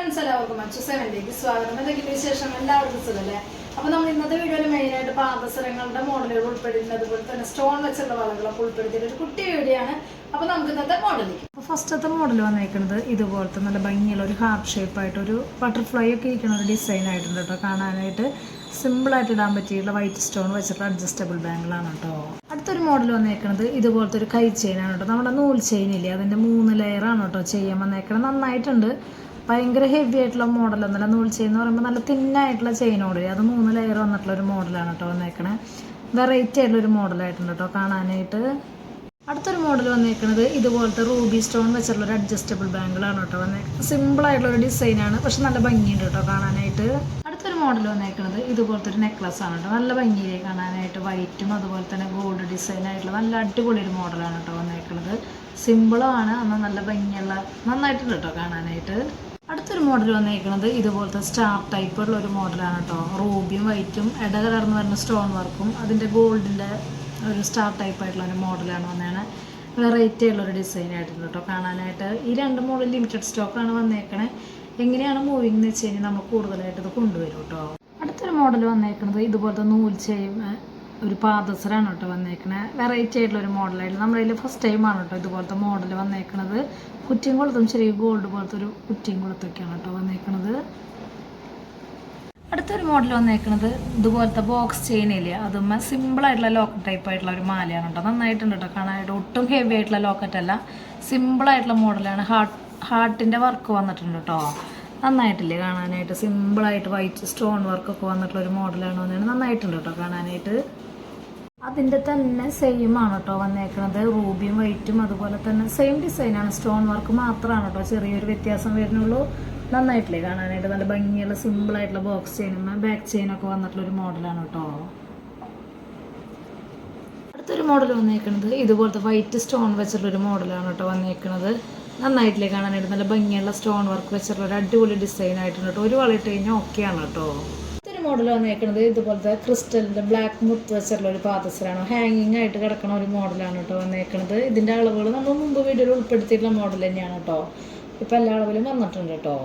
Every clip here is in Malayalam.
ഫ്രണ്ട്സ് എല്ലാവർക്കും അച്ഛൻ സെവനിലേക്ക് സ്വാഗതം. എന്തെങ്കിലും വിശേഷം? എല്ലാവർക്കും സുഖല്ലേ? അപ്പൊ നമ്മൾ ഇന്നത്തെ വീഡിയോയിൽ മെയിൻ ആയിട്ട് പാദസരങ്ങളുടെ മോഡലുകൾ ഉൾപ്പെടുത്തുന്നത് അതുപോലെ തന്നെ സ്റ്റോൺ വെച്ചുള്ള വളകളൊക്കെ ഉൾപ്പെടുത്തിയ ഒരു കുട്ടി വീഡിയോയാണ് അപ്പോൾ അപ്പൊ നമുക്ക് ഇന്നത്തെ മോഡലിലേക്ക് അപ്പൊ ഫസ്റ്റത്തെ മോഡൽ വന്നേക്കുന്നത് ഇതുപോലത്തെ നല്ല ഭംഗിയുള്ള ഒരു ഹാർട്ട് ഷേപ്പ് ആയിട്ട് ഒരു ബട്ടർഫ്ലൈ ഒക്കെ ഇരിക്കുന്ന ഒരു ഡിസൈൻ ആയിട്ടുണ്ട് കേട്ടോ. കാണാനായിട്ട് സിമ്പിൾ ആയിട്ട് ഇടാൻ പറ്റിയുള്ള വൈറ്റ് സ്റ്റോൺ വെച്ചിട്ടുള്ള അഡ്ജസ്റ്റബിൾ ബാങ്കിളാണ് കേട്ടോ. അടുത്തൊരു മോഡൽ വന്നേക്കുന്നത് ഇതുപോലത്തെ ഒരു കൈ ചെയിൻ ആണ് കേട്ടോ. നമ്മുടെ നൂൽ ചെയിൻ ഇല്ലേ? അതിന്റെ മൂന്ന് ലെയർ ആണ് കേട്ടോ ചെയ്യാൻ വന്നേക്കുന്നത് നന്നായിട്ടുണ്ട്. ഭയങ്കര ഹെവി ആയിട്ടുള്ള മോഡലൊന്നുമല്ല നൂൽ ചെയിൻ എന്ന് പറയുമ്പോൾ നല്ല തിന്നായിട്ടുള്ള ഓടി. അത് മൂന്ന് ലെയർ വന്നിട്ടുള്ള ഒരു മോഡലാണ് കേട്ടോ വന്നേക്കണേ. വെറൈറ്റി ആയിട്ടുള്ള ഒരു മോഡലായിട്ടുണ്ട് കേട്ടോ കാണാനായിട്ട്. അടുത്തൊരു മോഡൽ വന്നേക്കുന്നത് ഇതുപോലത്തെ റൂബി സ്റ്റോൺ വെച്ചിട്ടുള്ള ഒരു അഡ്ജസ്റ്റബിൾ ബാങ്കിളാണ് കേട്ടോ വന്നേക്കുന്നത് സിമ്പിൾ ആയിട്ടുള്ള ഒരു ഡിസൈനാണ് പക്ഷെ നല്ല ഭംഗിയുണ്ട് കേട്ടോ കാണാനായിട്ട്. അടുത്തൊരു മോഡൽ വന്നേക്കുന്നത് ഇതുപോലത്തെ ഒരു നെക്ലസ് ആണ് കേട്ടോ നല്ല ഭംഗിയിലെ കാണാനായിട്ട് വൈറ്റും അതുപോലെ തന്നെ ഗോൾഡ് ഡിസൈൻ ആയിട്ടുള്ള നല്ല അടിപൊളി ഒരു മോഡലാണ് കേട്ടോ വന്നേക്കുന്നത് സിമ്പിളുമാണ് എന്നാൽ നല്ല ഭംഗിയുള്ള നന്നായിട്ടുണ്ട് കേട്ടോ കാണാനായിട്ട്. അടുത്തൊരു മോഡൽ വന്നേക്കുന്നത് ഇതുപോലത്തെ സ്റ്റാർ ടൈപ്പ് ഉള്ള ഒരു മോഡലാണ് കേട്ടോ റൂബിയും വൈറ്റും ഇടകലർന്ന് വരുന്ന സ്റ്റോൺ വർക്കും അതിന്റെ ഗോൾഡിന്റെ ഒരു സ്റ്റാർ ടൈപ്പ് ആയിട്ടുള്ള ഒരു മോഡലാണ് വന്നതാണ് വെറൈറ്റി ഉള്ള ഒരു ഡിസൈൻ ആയിട്ടുണ്ട് കേട്ടോ കാണാനായിട്ട് ഈ രണ്ട് മോഡൽ ലിമിറ്റഡ് സ്റ്റോക്കാണ് വന്നേക്കണേ. എങ്ങനെയാണ് മൂവിങ് എന്ന് വെച്ച് കഴിഞ്ഞാൽ നമ്മൾ കൂടുതലായിട്ട് ഇത് കൊണ്ടുവരും കേട്ടോ അടുത്തൊരു മോഡൽ വന്നേക്കുന്നത് ഇതുപോലത്തെ നൂൽ ചെയ്യും ഒരു പാദസരാണ് കേട്ടോ വന്നേക്കണേ. വെറൈറ്റി ആയിട്ടുള്ള ഒരു മോഡലായിട്ട് നമ്മുടെ കയ്യിൽ ഫസ്റ്റ് ടൈമാണ് കേട്ടോ ഇതുപോലത്തെ മോഡൽ വന്നേക്കണത്. കുറ്റിയും കൊളുത്തും ചെറിയ ഗോൾഡ് പോലത്തെ ഒരു കുറ്റിയും കൊളുത്തൊക്കെയാണ് കേട്ടോ വന്നേക്കണത്. അടുത്തൊരു മോഡൽ വന്നേക്കണത് ഇതുപോലത്തെ ബോക്സ് ചെയിനില്ലേ അതും സിമ്പിൾ ആയിട്ടുള്ള ലോക്കറ്റ് ടൈപ്പ് ആയിട്ടുള്ള ഒരു മാലയാണ് കേട്ടോ. നന്നായിട്ടുണ്ട് കേട്ടോ കാണാനായിട്ട്. ഒട്ടും ഹെവി ആയിട്ടുള്ള ലോക്കറ്റ് അല്ല. സിമ്പിൾ ആയിട്ടുള്ള മോഡലാണ് ഹാർട്ട് ഹാർട്ടിന്റെ വർക്ക് വന്നിട്ടുണ്ട് കേട്ടോ. നന്നായിട്ടില്ലേ കാണാനായിട്ട്? സിമ്പിളായിട്ട് വൈറ്റ് സ്റ്റോൺ വർക്കൊക്കെ വന്നിട്ടുള്ള ഒരു മോഡലാണ് വന്നിട്ട് നന്നായിട്ടുണ്ട് കേട്ടോ കാണാനായിട്ട്. അതിന്റെ തന്നെ സെയിം ആണ് കേട്ടോ വന്നേക്കുന്നത് റൂബിയും വൈറ്റും അതുപോലെ തന്നെ സെയിം ഡിസൈനാണ് സ്റ്റോൺ വർക്ക് മാത്രമാണ് കേട്ടോ ചെറിയൊരു വ്യത്യാസം വരുന്നുള്ളൂ. നന്നായിട്ടില്ലേ കാണാനായിട്ട്? നല്ല ഭംഗിയുള്ള സിമ്പിൾ ആയിട്ടുള്ള ബോക്സ് ചെയിനും ബാക്ക് ചെയിനൊക്കെ വന്നിട്ടുള്ള ഒരു മോഡലാണ് കേട്ടോ അടുത്തൊരു മോഡൽ വന്നേക്കുന്നത് ഇതുപോലത്തെ വൈറ്റ് സ്റ്റോൺ വെച്ചിട്ടുള്ള ഒരു മോഡലാണ് കേട്ടോ വന്നേക്കുന്നത് നന്നായിട്ടില്ലേ കാണാനായിട്ട്? നല്ല ഭംഗിയുള്ള സ്റ്റോൺ വർക്ക് വെച്ചിട്ടുള്ള ഒരു അടിപൊളി ഡിസൈൻ ആയിട്ടുണ്ട് കേട്ടോ ഒരു വളയിട്ട് കഴിഞ്ഞാൽ ഓക്കെയാണ് കേട്ടോ മോഡൽ വന്നേക്കുന്നത് ഇതുപോലത്തെ ക്രിസ്റ്റലിന്റെ ബ്ലാക്ക് മുത്ത് വെച്ചിട്ടുള്ള ഒരു പാദസരാണ് ഹാങ്ങിങ് ആയിട്ട് കിടക്കുന്ന ഒരു മോഡലാണ് കേട്ടോ വന്നേക്കുന്നത് ഇതിന്റെ അളവുകൾ നമ്മൾ മുമ്പ് വീഡിയോയിൽ ഉൾപ്പെടുത്തിയിട്ടുള്ള മോഡൽ തന്നെയാണ് കേട്ടോ. ഇപ്പം എല്ലാ അളവിലും വന്നിട്ടുണ്ട് കേട്ടോ.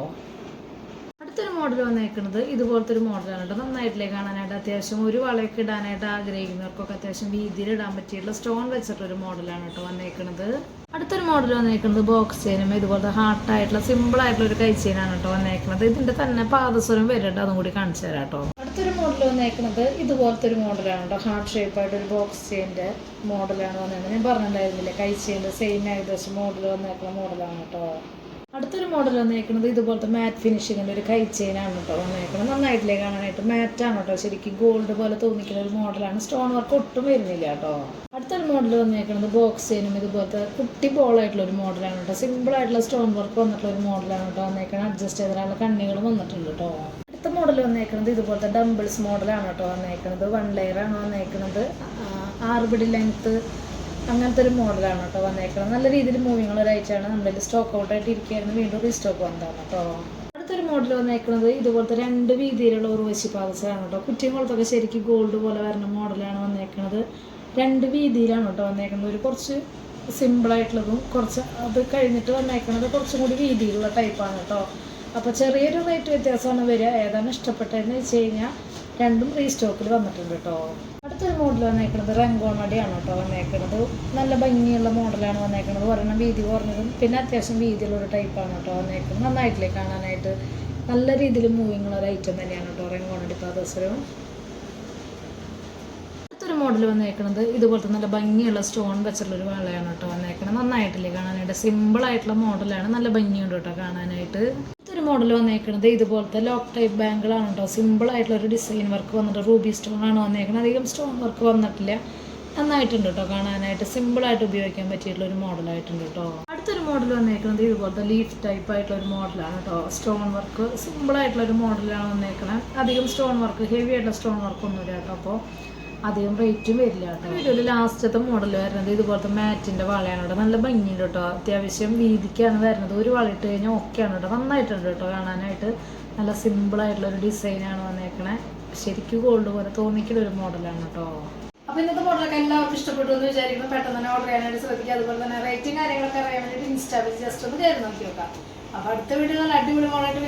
അടുത്തൊരു മോഡൽ വന്നേക്കുന്നത് ഇതുപോലത്തെ ഒരു മോഡലാണ് കേട്ടോ നന്നായിട്ടില്ലേ കാണാനായിട്ട്. അത്യാവശ്യം ഒരു വളയൊക്കെ ഇടാനായിട്ട് ആഗ്രഹിക്കുന്നവർക്കൊക്കെ അത്യാവശ്യം വീതിയിൽ ഇടാൻ പറ്റിയിട്ടുള്ള സ്റ്റോൺ വെച്ചിട്ടുള്ള ഒരു മോഡലാണ് കേട്ടോ വന്നേക്കുന്നത് അടുത്തൊരു മോഡൽ വന്നേക്കുന്നത് ബോക്സ് ചെയിനും ഇതുപോലത്തെ ഹാർട്ടായിട്ടുള്ള സിമ്പിൾ ആയിട്ടുള്ള ഒരു കൈ ചെയിനാണ് കേട്ടോ വന്നേക്കുന്നത് ഇതിന്റെ തന്നെ പാദസ്വരം വരുന്നുണ്ട് അതും കൂടി കാണിച്ചു തരാം കേട്ടോ അടുത്തൊരു മോഡൽ വന്നേക്കുന്നത് ഇതുപോലത്തെ ഒരു മോഡലാണ് കേട്ടോ ഹാർട്ട് ഷേപ്പ് ആയിട്ട് ഒരു ബോക്സ് ചെയിന്റെ മോഡലാണ് വന്നേക്കുന്നത് ഞാൻ പറഞ്ഞിട്ടുണ്ടായിരുന്നില്ലേ കൈ ചെയിന്റെ സെയിം ഏകദേശം മോഡൽ വന്നേക്കുന്ന മോഡലാണ് കേട്ടോ അടുത്തൊരു മോഡൽ വന്നേക്കുന്നത് ഇതുപോലത്തെ മാറ്റ് ഫിനിഷിങ്ങിന്റെ ഒരു കൈ ചെയിനാണ് കേട്ടോ വന്നേക്കുന്നത്. നന്നായിട്ടില്ലേ കാണാനായിട്ട്? മാറ്റാണ് കേട്ടോ ശരിക്കും. ഗോൾഡ് പോലെ തോന്നിക്കുന്ന ഒരു മോഡലാണ് സ്റ്റോൺ വർക്ക് ഒട്ടും വരുന്നില്ല കേട്ടോ അടുത്തൊരു മോഡൽ വന്നേക്കുന്നത് ബോക്സ് ചെയിനും ഇതുപോലത്തെ കുട്ടി ബോളായിട്ടുള്ള ഒരു മോഡലാണ് കേട്ടോ സിമ്പിൾ ആയിട്ടുള്ള സ്റ്റോൺ വർക്ക് വന്നിട്ടുള്ള ഒരു മോഡലാണ് കേട്ടോ വന്നേക്കുന്നത് അഡ്ജസ്റ്റ് ചെയ്തിട്ടുള്ള കണ്ണികൾ വന്നിട്ടുണ്ട് കേട്ടോ അടുത്ത മോഡൽ വന്നേക്കുന്നത് ഇതുപോലത്തെ ഡംബിൾസ് മോഡലാണ് കേട്ടോ വന്നേക്കുന്നത് വൺ ലെയർ ആണ് വന്നേക്കുന്നത് ആറ് പിടി ലെങ്ത്ത് അങ്ങനത്തെ ഒരു മോഡലാണ് കേട്ടോ വന്നേക്കുന്നത് നല്ല രീതിയിൽ മൂവിങ്ങൾ ഒരാഴ്ചയാണ് നമ്മളിൽ സ്റ്റോക്ക് ഔട്ട് ആയിട്ട് ഇരിക്കുകയായിരുന്നു. വീണ്ടും റീസ്റ്റോക്ക് വന്നതാണ് കേട്ടോ. അടുത്തൊരു മോഡൽ വന്നേക്കുന്നത് ഇതുപോലത്തെ രണ്ട് വീതിയിലുള്ള ഉറവശി പാദസരാണ് കേട്ടോ. കുറ്റിയംകുളത്തൊക്കെ ശരിക്കും ഗോൾഡ് പോലെ വരുന്ന മോഡലാണ് വന്നേക്കുന്നത് രണ്ട് രീതിയിലാണ് കേട്ടോ വന്നേക്കുന്നത് ഒരു കുറച്ച് സിമ്പിളായിട്ടുള്ളതും കുറച്ച് അത് കഴിഞ്ഞിട്ട് വന്നേക്കുന്നത് കുറച്ചും കൂടി വീതിയിലുള്ള ടൈപ്പാണ് കേട്ടോ. അപ്പോൾ ചെറിയൊരു റേറ്റ് വ്യത്യാസമാണ് വരിക. ഏതാണ് ഇഷ്ടപ്പെട്ടതെന്ന് വെച്ച് കഴിഞ്ഞാൽ രണ്ടും റീസ്റ്റോക്കിൽ വന്നിട്ടുണ്ട് കേട്ടോ. അടുത്തൊരു മോഡൽ വന്നേക്കുന്നത് റംഗോണടിയാണ് കേട്ടോ വന്നേക്കുന്നത് നല്ല ഭംഗിയുള്ള മോഡലാണ് വന്നേക്കുന്നത് ഒരെണ്ണം വീതി കുറഞ്ഞതും പിന്നെ അത്യാവശ്യം വീതിയുള്ള ഒരു ടൈപ്പാണ് കേട്ടോ വന്നേക്കുന്നത് നന്നായിട്ടില്ലേ കാണാനായിട്ട്? നല്ല രീതിയിൽ മൂവിങ് ഉള്ള ഒരു ഐറ്റം തന്നെയാണ് കേട്ടോ റംഗോണടി പാദസരവും അടുത്തൊരു മോഡൽ വന്നേക്കുന്നത് ഇതുപോലത്തെ നല്ല ഭംഗിയുള്ള സ്റ്റോൺ വെച്ചുള്ള ഒരു വളയാണ് കേട്ടോ വന്നേക്കുന്നത് നന്നായിട്ടില്ലേ കാണാനായിട്ട്? സിമ്പിൾ ആയിട്ടുള്ള മോഡലാണ് നല്ല ഭംഗിയുണ്ട് കേട്ടോ കാണാനായിട്ട്. മോഡൽ വന്നേക്കുന്നത് ഇതുപോലത്തെ ലോക്ക് ടൈപ്പ് ബാങ്കിളാണ് കേട്ടോ സിമ്പിൾ ആയിട്ടുള്ള ഒരു ഡിസൈൻ വർക്ക് വന്നിട്ട് റൂബി സ്റ്റോൺ ആണ് വന്നേക്കുന്നത് അധികം സ്റ്റോൺ വർക്ക് വന്നിട്ടില്ല. നന്നായിട്ടുണ്ട് കേട്ടോ കാണാനായിട്ട്. സിമ്പിളായിട്ട് ഉപയോഗിക്കാൻ പറ്റിയിട്ടുള്ള ഒരു മോഡലായിട്ടുണ്ട് കേട്ടോ അടുത്തൊരു മോഡൽ വന്നേക്കുന്നത് ഇതുപോലത്തെ ലീഫ് ടൈപ്പ് ആയിട്ടുള്ള ഒരു മോഡലാണ് കേട്ടോ സ്റ്റോൺ വർക്ക് സിമ്പിളായിട്ടുള്ള ഒരു മോഡലാണ് വന്നേക്കുന്നത് അധികം സ്റ്റോൺ വർക്ക് ഹെവി ആയിട്ടുള്ള സ്റ്റോൺ വർക്ക് ഒന്നുമില്ല കേട്ടോ അപ്പോൾ അധികം റേറ്റും വരില്ല കേട്ടോ. വീഡിയോയിൽ ലാസ്റ്റത്തെ മോഡൽ വരുന്നത് ഇതുപോലത്തെ മാറ്റിന്റെ വളയാണ് കേട്ടോ നല്ല ഭംഗിയുണ്ട് കേട്ടോ. അത്യാവശ്യം വീതിക്കാണ് വരുന്നത്. ഒരു വള ഇട്ട് കഴിഞ്ഞാൽ ഓക്കെയാണ് കേട്ടോ. നന്നായിട്ടുണ്ട് കേട്ടോ കാണാനായിട്ട്. നല്ല സിമ്പിളായിട്ടുള്ള ഒരു ഡിസൈനാണ് വന്നേക്കണേ. ശരിക്കും ഗോൾഡ് പോലെ തോന്നിക്കുന്ന ഒരു മോഡലാണ് കേട്ടോ. അപ്പൊ ഇന്നത്തെ മോഡലൊക്കെ എല്ലാവർക്കും ഇഷ്ടപ്പെട്ടു എന്ന് വിചാരിക്കുന്നു. പെട്ടെന്ന് തന്നെ ഓർഡർ ചെയ്യാനായിട്ട് ശ്രദ്ധിക്കുക. അതുപോലെ തന്നെ റേറ്റും കാര്യങ്ങളൊക്കെ അറിയാൻ വേണ്ടിയിട്ട് ഇൻസ്റ്റാഗ്രാം ജസ്റ്റ് ഒന്ന് കയറി നോക്കി നോക്കാം. അപ്പൊ അടുത്ത വീഡിയോ നല്ല അടിപൊളി മോഡലായിട്ട്